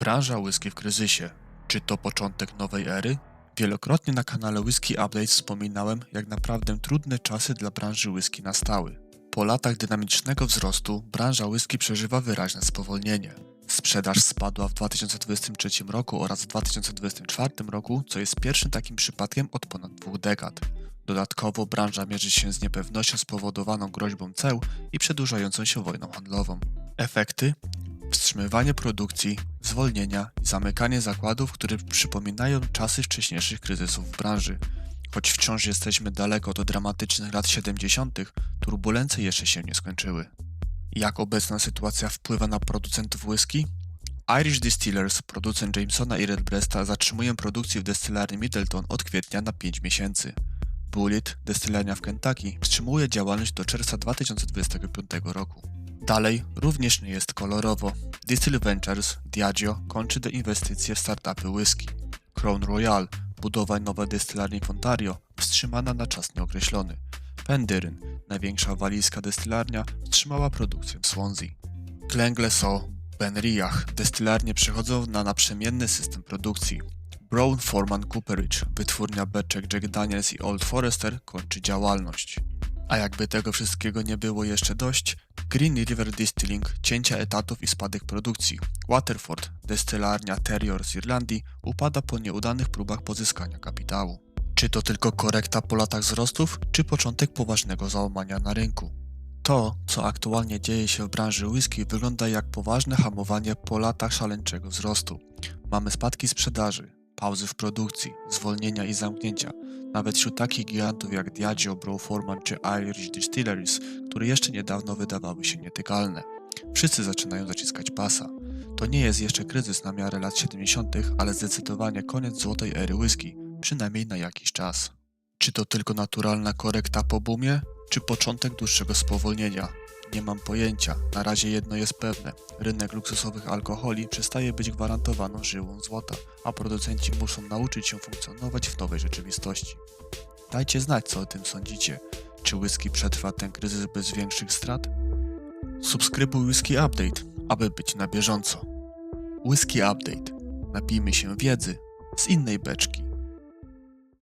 Branża whisky w kryzysie. Czy to początek nowej ery? Wielokrotnie na kanale Whisky Update wspominałem, jak naprawdę trudne czasy dla branży whisky nastały. Po latach dynamicznego wzrostu branża whisky przeżywa wyraźne spowolnienie. Sprzedaż spadła w 2023 roku oraz w 2024 roku, co jest pierwszym takim przypadkiem od ponad dwóch dekad. Dodatkowo branża mierzy się z niepewnością spowodowaną groźbą ceł i przedłużającą się wojną handlową. Efekty? Wstrzymywanie produkcji, zwolnienia i zamykanie zakładów, które przypominają czasy wcześniejszych kryzysów w branży. Choć wciąż jesteśmy daleko od dramatycznych lat 70., turbulencje jeszcze się nie skończyły. Jak obecna sytuacja wpływa na producentów whisky? Irish Distillers, producent Jamesona i Redbreasta, zatrzymują produkcję w destylarni Middleton od kwietnia na 5 miesięcy. Bullitt, destylarnia w Kentucky, wstrzymuje działalność do czerwca 2025 roku. Dalej również nie jest kolorowo. Distill Ventures, Diageo kończy deinwestycje w startupy whisky. Crown Royal, budowa nowej destylarni w Ontario, wstrzymana na czas nieokreślony. Penderyn, największa walijska destylarnia, wstrzymała produkcję w Swansea. Glengleso, Benriach, destylarnie przechodzą na naprzemienny system produkcji. Brown Forman Cooperage, wytwórnia beczek Jack Daniels i Old Forester kończy działalność. A jakby tego wszystkiego nie było jeszcze dość, Green River Distilling, cięcia etatów i spadek produkcji. Waterford, destylarnia Terrier z Irlandii, upada po nieudanych próbach pozyskania kapitału. Czy to tylko korekta po latach wzrostów, czy początek poważnego załamania na rynku? To, co aktualnie dzieje się w branży whisky, wygląda jak poważne hamowanie po latach szaleńczego wzrostu. Mamy spadki sprzedaży, pauzy w produkcji, zwolnienia i zamknięcia, nawet wśród takich gigantów jak Diageo, Brown-Forman czy Irish Distilleries, które jeszcze niedawno wydawały się nietykalne. Wszyscy zaczynają zaciskać pasa. To nie jest jeszcze kryzys na miarę lat 70., ale zdecydowanie koniec złotej ery whisky, przynajmniej na jakiś czas. Czy to tylko naturalna korekta po boomie, czy początek dłuższego spowolnienia? Nie mam pojęcia. Na razie jedno jest pewne. Rynek luksusowych alkoholi przestaje być gwarantowaną żyłą złota, a producenci muszą nauczyć się funkcjonować w nowej rzeczywistości. Dajcie znać, co o tym sądzicie. Czy whisky przetrwa ten kryzys bez większych strat? Subskrybuj Whisky Update, aby być na bieżąco. Whisky Update. Napijmy się wiedzy z innej beczki.